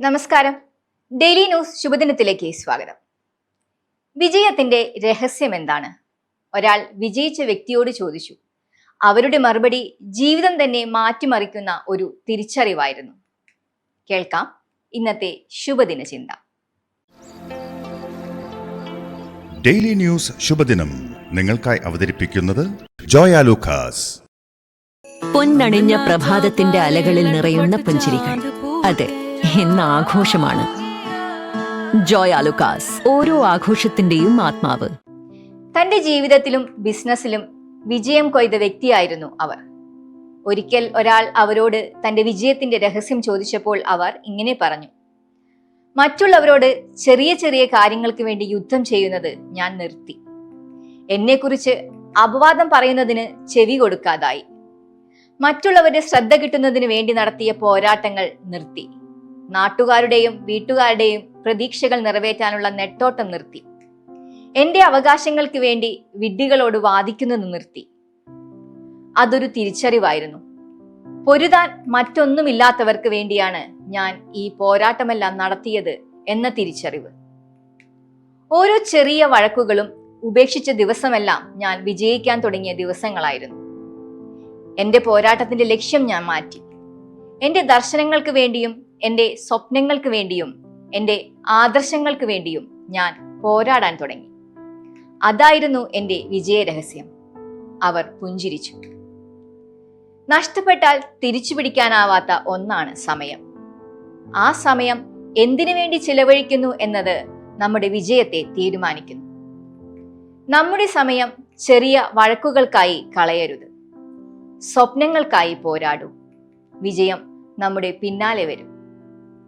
നമസ്കാരം. Daily news ശുഭദിനത്തിലേക്ക് സ്വാഗതം. വിജയത്തിന്റെ രഹസ്യം എന്താണ്? ഒരാൾ വിജയിച്ച വ്യക്തിയോട് ചോദിച്ചു. അവരുടെ മറുപടി ജീവിതം തന്നെ മാറ്റിമറിക്കുന്ന ഒരു തിരിച്ചറിവായിരുന്നു. കേൾക്കാം ഇന്നത്തെ ശുഭദിന ചിന്ത. ഡെയിലി ന്യൂസ് ശുഭദിനം നിങ്ങൾക്കായി അവതരിപ്പിക്കുന്നത് ജോയ ലൂക്കാസ്. പൊന്നണിഞ്ഞ പ്രഭാതത്തിന്റെ അലകളിൽ നിറയുന്ന പുഞ്ചിരികൾ. അതെ ഇന്ന് ആഘോഷമാണ്. ജോയ് ആലുക്കാസ് ഓരോ ആഘോഷത്തിന്റെയും ആത്മാവ്. തന്റെ ജീവിതത്തിലും ബിസിനസ്സിലും വിജയം കൊയ്ത വ്യക്തിയായിരുന്നു അവർ. ഒരിക്കൽ ഒരാൾ അവരോട് തന്റെ വിജയത്തിന്റെ രഹസ്യം ചോദിച്ചപ്പോൾ അവർ ഇങ്ങനെ പറഞ്ഞു മറ്റുള്ളവരോട് ചെറിയ ചെറിയ കാര്യങ്ങൾക്ക് വേണ്ടി യുദ്ധം ചെയ്യുന്നത് ഞാൻ നിർത്തി. എന്നെക്കുറിച്ച് അപവാദം പറയുന്നതിന് ചെവി കൊടുക്കാതായി. മറ്റുള്ളവരുടെ ശ്രദ്ധ കിട്ടുന്നതിന് വേണ്ടി നടത്തിയ പോരാട്ടങ്ങൾ നിർത്തി. നാട്ടുകാരുടെയും വീട്ടുകാരുടെയും പ്രതീക്ഷകൾ നിറവേറ്റാനുള്ള നെട്ടോട്ടം നിർത്തി. എന്റെ അവകാശങ്ങൾക്ക് വേണ്ടി വിഡ്ഢികളോട് വാദിക്കുന്നത് നിർത്തി. അതൊരു തിരിച്ചറിവായിരുന്നു. പൊരുതാൻ മറ്റൊന്നുമില്ലാത്തവർക്ക് വേണ്ടിയാണ് ഞാൻ ഈ പോരാട്ടമെല്ലാം നടത്തിയത് എന്ന തിരിച്ചറിവ്. ഓരോ ചെറിയ വഴക്കുകളും ഉപേക്ഷിച്ച ദിവസമെല്ലാം ഞാൻ വിജയിക്കാൻ തുടങ്ങിയ ദിവസങ്ങളായിരുന്നു. എന്റെ പോരാട്ടത്തിന്റെ ലക്ഷ്യം ഞാൻ മാറ്റി. എന്റെ ദർശനങ്ങൾക്ക് വേണ്ടിയും എന്റെ സ്വപ്നങ്ങൾക്ക് വേണ്ടിയും എന്റെ ആദർശങ്ങൾക്ക് വേണ്ടിയും ഞാൻ പോരാടാൻ തുടങ്ങി. അതായിരുന്നു എന്റെ വിജയരഹസ്യം. അവർ പുഞ്ചിരിച്ചു. നഷ്ടപ്പെട്ടാൽ തിരിച്ചു പിടിക്കാനാവാത്ത ഒന്നാണ് സമയം. ആ സമയം എന്തിനു വേണ്ടി ചിലവഴിക്കുന്നു എന്നത് നമ്മുടെ വിജയത്തെ തീരുമാനിക്കുന്നു. നമ്മുടെ സമയം ചെറിയ വഴക്കുകൾക്കായി കളയരുത്. സ്വപ്നങ്ങൾക്കായി പോരാടൂ. വിജയം നമ്മുടെ പിന്നാലെ വരും.